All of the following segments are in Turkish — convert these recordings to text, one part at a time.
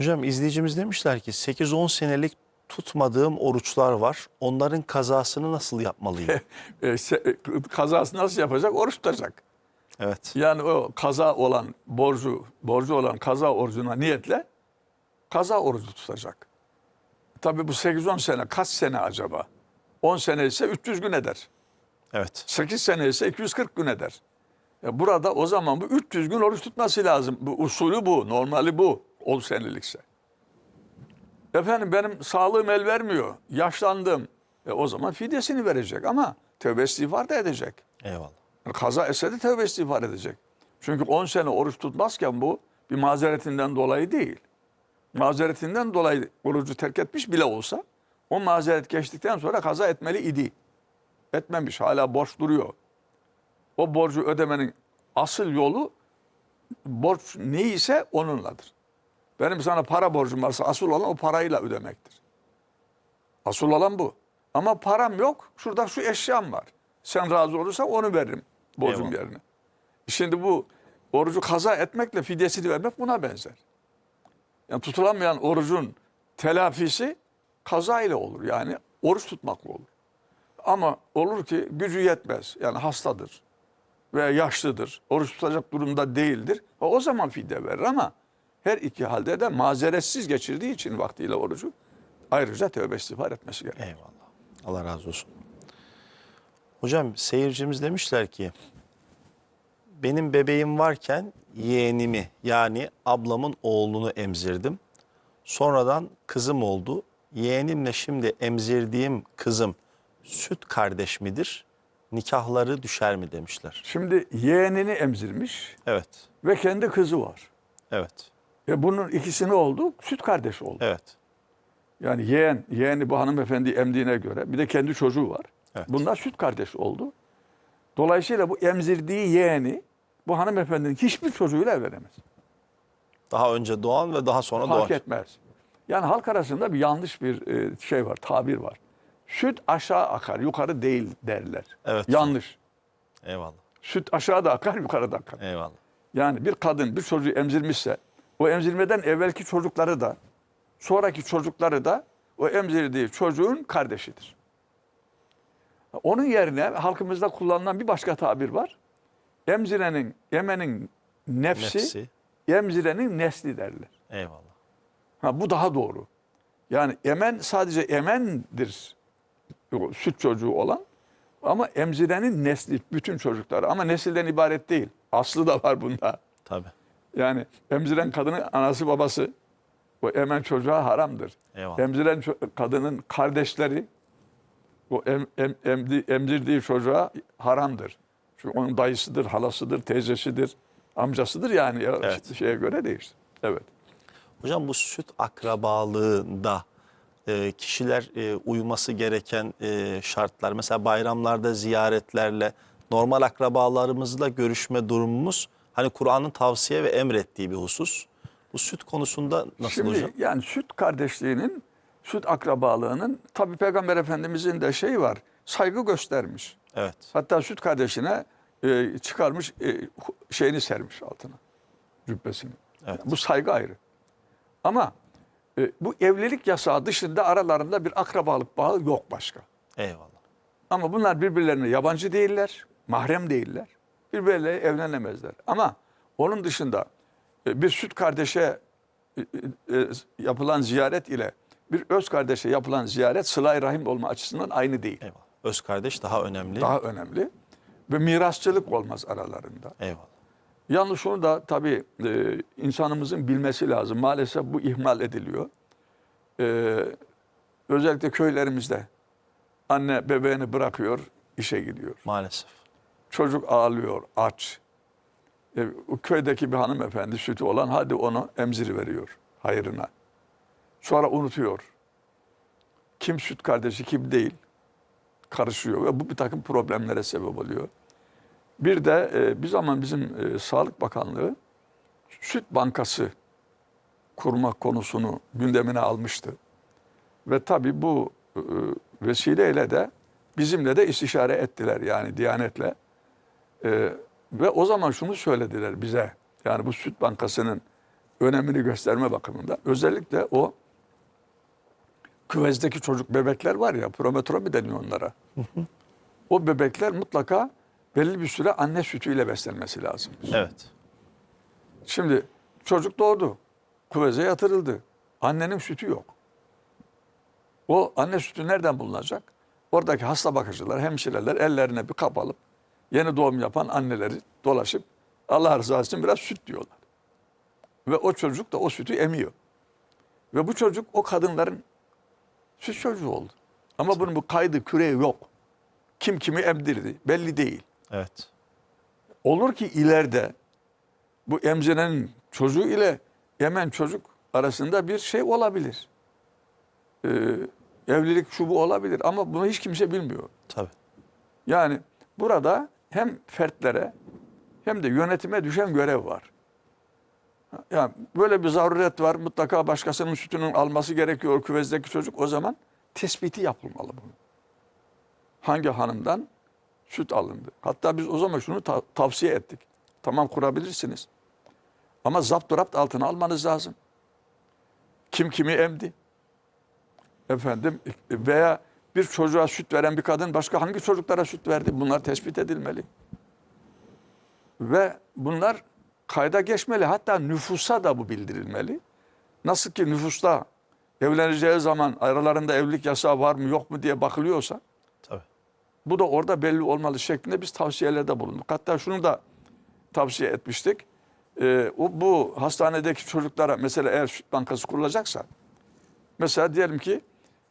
Hocam izleyicimiz demişler ki 8-10 senelik tutmadığım oruçlar var. Onların kazasını nasıl yapmalıyım? E, e, kazası nasıl yapacak? Oruç tutacak. evet. Yani o kaza olan borcu, borcu olan kaza orucuna niyetle kaza orucu tutacak. Tabii bu 8-10 sene kaç sene acaba? 10 sene ise 300 gün eder. Evet. 8 sene ise 240 gün eder. Ya burada o zaman bu 300 gün oruç tutması lazım. Bu usulü bu, normali bu 10 senelikse. Efendim benim sağlığım el vermiyor, yaşlandım. E o zaman fidyesini verecek ama tövbe istiğfar da edecek. Eyvallah. Kaza etse de tövbe istiğfar edecek. Çünkü 10 sene oruç tutmazken bu bir mazeretinden dolayı değil. Mazeretinden dolayı orucu terk etmiş bile olsa o mazeret geçtikten sonra kaza etmeli idi. Etmemiş hala borç duruyor. O borcu ödemenin asıl yolu borç neyse onunladır. Benim sana para borcum varsa asıl olan o parayla ödemektir. Asıl olan bu. Ama param yok. Şurada şu eşyam var. Sen razı olursan onu veririm borcum Eyvallah. yerine. Şimdi bu orucu kaza etmekle fidyesini vermek buna benzer. Yani tutulamayan orucun telafisi kaza ile olur. Yani oruç tutmakla olur. Ama olur ki gücü yetmez. Yani hastadır veya yaşlıdır. Oruç tutacak durumda değildir. O, zaman fidye verir ama her iki halde de mazeretsiz geçirdiği için vaktiyle orucu ayrıca tövbe istiğfar etmesi gerekir. Eyvallah. Allah razı olsun. Hocam seyircimiz demişler ki benim bebeğim varken yeğenimi yani ablamın oğlunu emzirdim. Sonradan kızım oldu. Yeğenimle şimdi emzirdiğim kızım süt kardeş midir? Nikahları düşer mi demişler. Şimdi yeğenini emzirmiş Evet. ve kendi kızı var. Evet. E bunun ikisini oldu, süt kardeşi oldu. Evet. Yani yeğen, yeğeni bu hanımefendi emdiğine göre bir de kendi çocuğu var. Evet. Bunlar süt kardeşi oldu. Dolayısıyla bu emzirdiği yeğeni bu hanımefendinin hiçbir çocuğuyla evlenemez. Daha önce doğan ve daha sonra Fark doğan. etmez. Yani halk arasında bir yanlış bir e, şey var, tabir var. Süt aşağı akar, yukarı değil derler. Evet. Yanlış. Eyvallah. Süt aşağıda akar, yukarıda akar. Eyvallah. Yani bir kadın bir çocuğu emzirmişse o emzirmeden evvelki çocukları da sonraki çocukları da o emzirdiği çocuğun kardeşidir. Onun yerine halkımızda kullanılan bir başka tabir var. Emzirenin, emenin nefsi, Nefsi. emzirenin nesli derler. Eyvallah. Ha, bu daha doğru. Yani emen sadece emendir süt çocuğu olan ama emzirenin nesli bütün çocukları ama nesilden ibaret değil. Aslı da var bunda. Tabii. Yani emziren kadının anası babası o emen çocuğa haramdır. Eyvallah. Emziren kadının kardeşleri o em, em, emdi- emzirdiği çocuğa haramdır. Çünkü onun dayısıdır, halasıdır, teyzesidir, amcasıdır yani ya, Evet. şeye göre değişir. Evet. Hocam bu süt akrabalığında e, kişiler e, uyması gereken e, şartlar mesela bayramlarda ziyaretlerle normal akrabalarımızla görüşme durumumuz hani Kur'an'ın tavsiye ve emrettiği bir husus. Bu süt konusunda nasıl Şimdi hocam? yani süt kardeşliğinin, süt akrabalığının tabi Peygamber Efendimizin de şeyi var. Saygı göstermiş. Evet. Hatta süt kardeşine e, çıkarmış e, şeyini sermiş altına. Cübbesini. Evet. Bu saygı ayrı. Ama e, bu evlilik yasağı dışında aralarında bir akrabalık bağı yok başka. Eyvallah. Ama bunlar birbirlerine yabancı değiller, mahrem değiller. Birbirleriyle evlenemezler. Ama onun dışında e, bir süt kardeşe e, e, yapılan ziyaret ile bir öz kardeşe yapılan ziyaret sıla rahim olma açısından aynı değil. Eyvallah. Öz kardeş daha önemli. Daha önemli. Ve mirasçılık olmaz aralarında. Eyvallah. Yalnız şunu da tabii e, insanımızın bilmesi lazım. Maalesef bu ihmal ediliyor. E, özellikle köylerimizde anne bebeğini bırakıyor, işe gidiyor. Maalesef. Çocuk ağlıyor, aç. E, köydeki bir hanımefendi sütü olan hadi onu emziri veriyor hayırına. Sonra unutuyor. Kim süt kardeşi kim değil karışıyor ve bu bir takım problemlere sebep oluyor. Bir de e, bir zaman bizim e, Sağlık Bakanlığı süt bankası kurmak konusunu gündemine almıştı. Ve tabii bu e, vesileyle de bizimle de istişare ettiler yani Diyanet'le. E, ve o zaman şunu söylediler bize. Yani bu süt bankasının önemini gösterme bakımında. Özellikle o küvezdeki çocuk bebekler var ya prometrobi deniyor onlara. O bebekler mutlaka belli bir süre anne sütüyle beslenmesi lazım. Evet. Şimdi çocuk doğdu. Kuveze yatırıldı. Annenin sütü yok. O anne sütü nereden bulunacak? Oradaki hasta bakıcılar, hemşireler ellerine bir kap alıp yeni doğum yapan anneleri dolaşıp Allah rızası için biraz süt diyorlar. Ve o çocuk da o sütü emiyor. Ve bu çocuk o kadınların süt çocuğu oldu. Ama bunun bu kaydı küreği yok. Kim kimi emdirdi belli değil. Evet. Olur ki ileride bu emzirenin çocuğu ile yemen çocuk arasında bir şey olabilir. Ee, evlilik şu bu olabilir ama bunu hiç kimse bilmiyor. Tabii. Yani burada hem fertlere hem de yönetime düşen görev var. Yani böyle bir zaruret var. Mutlaka başkasının sütünün alması gerekiyor küvezdeki çocuk. O zaman tespiti yapılmalı bunun. Hangi hanımdan süt alındı? Hatta biz o zaman şunu ta- tavsiye ettik. Tamam kurabilirsiniz. Ama zapt rapt altına almanız lazım. Kim kimi emdi? Efendim veya bir çocuğa süt veren bir kadın başka hangi çocuklara süt verdi? Bunlar tespit edilmeli. Ve bunlar kayda geçmeli. Hatta nüfusa da bu bildirilmeli. Nasıl ki nüfusta evleneceği zaman aralarında evlilik yasağı var mı yok mu diye bakılıyorsa Tabii. bu da orada belli olmalı şeklinde biz tavsiyelerde bulunduk. Hatta şunu da tavsiye etmiştik. Ee, o, bu hastanedeki çocuklara mesela eğer süt bankası kurulacaksa mesela diyelim ki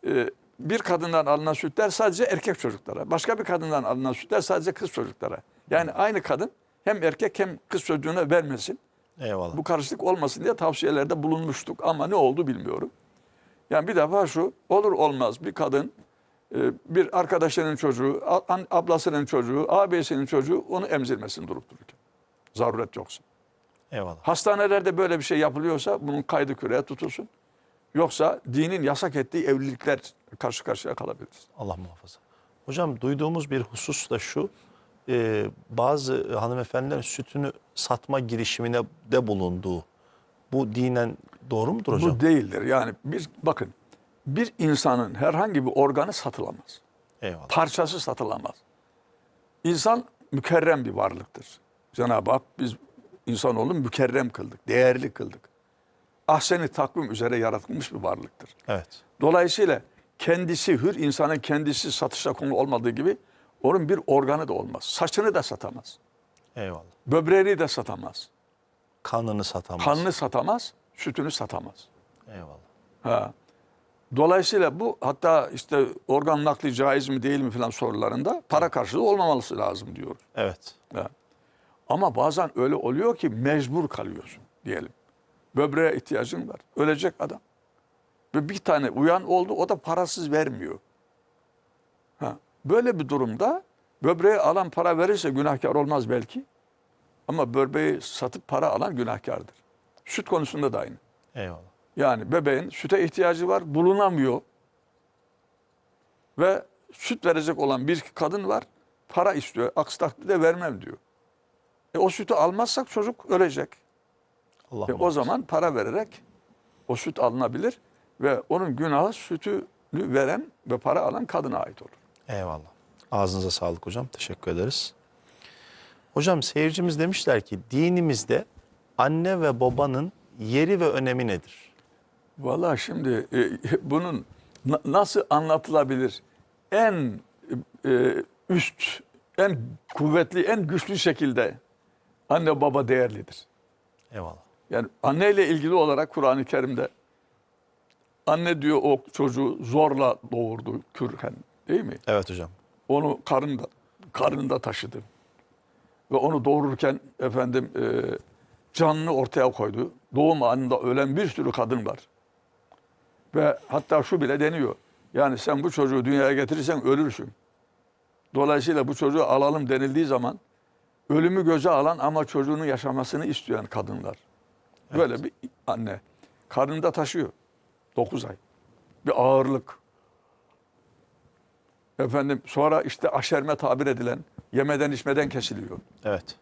e, bir kadından alınan sütler sadece erkek çocuklara. Başka bir kadından alınan sütler sadece kız çocuklara. Yani aynı kadın hem erkek hem kız çocuğuna vermesin. Eyvallah. Bu karışıklık olmasın diye tavsiyelerde bulunmuştuk ama ne oldu bilmiyorum. Yani bir defa şu olur olmaz bir kadın e, bir arkadaşının çocuğu, ablasının çocuğu, ağabeyisinin çocuğu onu emzirmesin durup dururken. Zaruret yoksa. Eyvallah. Hastanelerde böyle bir şey yapılıyorsa bunun kaydı küreye tutulsun. Yoksa dinin yasak ettiği evlilikler karşı karşıya kalabiliriz. Allah muhafaza. Hocam duyduğumuz bir husus da şu. e, bazı hanımefendilerin sütünü satma girişimine de bulunduğu. Bu dinen doğru mudur hocam? Bu değildir. Yani bir bakın bir insanın herhangi bir organı satılamaz. Eyvallah. parçası satılamaz. İnsan mükerrem bir varlıktır. Cenab-ı Hak biz insanoğlu mükerrem kıldık, değerli kıldık. Ahseni takvim üzere yaratılmış bir varlıktır. Evet. Dolayısıyla kendisi hür insanın kendisi satışa konu olmadığı gibi onun bir organı da olmaz. Saçını da satamaz. Eyvallah. Böbreğini de satamaz. Kanını satamaz. Kanını satamaz, sütünü satamaz. Eyvallah. Ha. Dolayısıyla bu hatta işte organ nakli caiz mi değil mi filan sorularında para karşılığı olmaması lazım diyor. Evet. Ha. Ama bazen öyle oluyor ki mecbur kalıyorsun diyelim. Böbreğe ihtiyacın var. Ölecek adam. Ve bir tane uyan oldu o da parasız vermiyor. Ha. Böyle bir durumda böbreği alan para verirse günahkar olmaz belki. Ama böbreği satıp para alan günahkardır. Süt konusunda da aynı. Eyvallah. Yani bebeğin süte ihtiyacı var, bulunamıyor. Ve süt verecek olan bir kadın var, para istiyor. Aksi takdirde vermem diyor. E o sütü almazsak çocuk ölecek. Allah E o zaman para vererek o süt alınabilir ve onun günahı sütü veren ve para alan kadına ait olur. Eyvallah. Ağzınıza sağlık hocam. Teşekkür ederiz. Hocam seyircimiz demişler ki dinimizde anne ve babanın yeri ve önemi nedir? Vallahi şimdi e, bunun na- nasıl anlatılabilir? En e, üst, en kuvvetli, en güçlü şekilde anne baba değerlidir. Eyvallah. Yani anneyle ilgili olarak Kur'an-ı Kerim'de anne diyor o çocuğu zorla doğurdu kürhen değil mi? Evet hocam. Onu karnında karnında taşıdı. Ve onu doğururken efendim e, canını ortaya koydu. Doğum anında ölen bir sürü kadın var. Ve hatta şu bile deniyor. Yani sen bu çocuğu dünyaya getirirsen ölürsün. Dolayısıyla bu çocuğu alalım denildiği zaman ölümü göze alan ama çocuğunun yaşamasını isteyen kadınlar. Böyle bir anne. Karnında taşıyor. 9 ay. Bir ağırlık. Efendim sonra işte aşerme tabir edilen yemeden içmeden kesiliyor. Evet.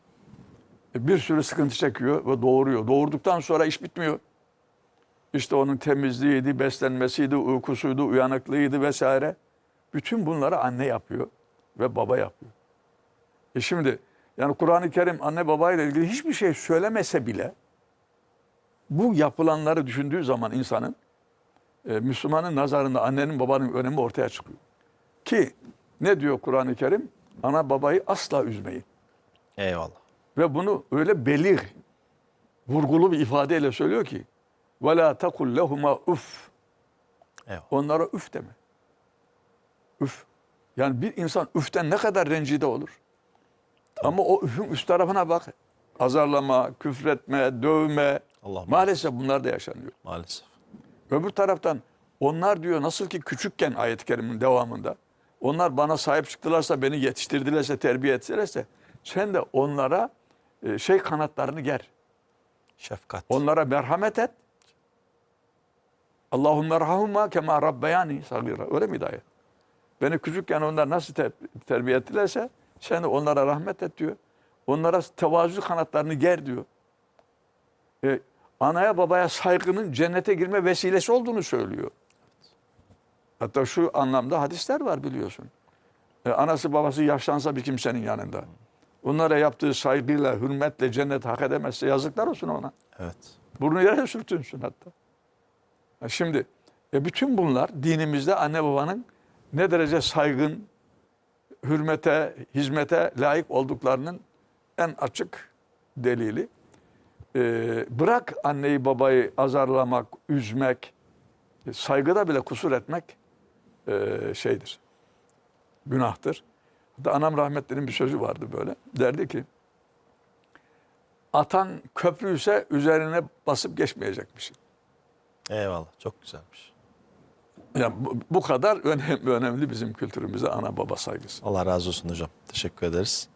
E, Bir sürü sıkıntı çekiyor ve doğuruyor. Doğurduktan sonra iş bitmiyor. İşte onun temizliğiydi, beslenmesiydi, uykusuydu, uyanıklığıydı vesaire. Bütün bunları anne yapıyor ve baba yapıyor. E şimdi yani Kur'an-ı Kerim anne babayla ilgili hiçbir şey söylemese bile bu yapılanları düşündüğü zaman insanın e, Müslümanın nazarında annenin babanın önemi ortaya çıkıyor. Ki ne diyor Kur'an-ı Kerim? Ana babayı asla üzmeyin. Eyvallah. Ve bunu öyle belir, vurgulu bir ifadeyle söylüyor ki وَلَا تَقُلْ لَهُمَا üf. Eyvallah. Onlara üf deme. Üf. Yani bir insan üften ne kadar rencide olur. Ama o üfün üst tarafına bak. Azarlama, küfretme, dövme. Allah Maalesef bunlar da yaşanıyor. Maalesef. Öbür taraftan onlar diyor nasıl ki küçükken ayet-i kerimin devamında onlar bana sahip çıktılarsa, beni yetiştirdilerse, terbiye ettilerse sen de onlara e, şey kanatlarını ger. Şefkat. Onlara merhamet et. Allahümme rahuma kema rabbeyani sagira. Öyle miydi ayet? Beni küçükken onlar nasıl ter- terbiye ettilerse sen de onlara rahmet et diyor. Onlara tevazu kanatlarını ger diyor. E, anaya babaya saygının cennete girme vesilesi olduğunu söylüyor. Hatta şu anlamda hadisler var biliyorsun. E, anası babası yaşlansa bir kimsenin yanında. Onlara yaptığı saygıyla, hürmetle cennet hak edemezse yazıklar olsun ona. Evet. Burnu yere sürtünsün hatta. Ha Şimdi e bütün bunlar dinimizde anne babanın ne derece saygın, hürmete, hizmete layık olduklarının en açık delili. Ee, bırak anneyi babayı azarlamak, üzmek, e, saygıda bile kusur etmek e, şeydir. Günahtır. Hatta anam rahmetlinin bir sözü vardı böyle. Derdi ki, atan köprüyse üzerine basıp geçmeyecekmişsin. Eyvallah. Çok güzelmiş. Yani bu, bu kadar önemli, önemli bizim kültürümüzde ana baba saygısı. Allah razı olsun hocam. Teşekkür ederiz.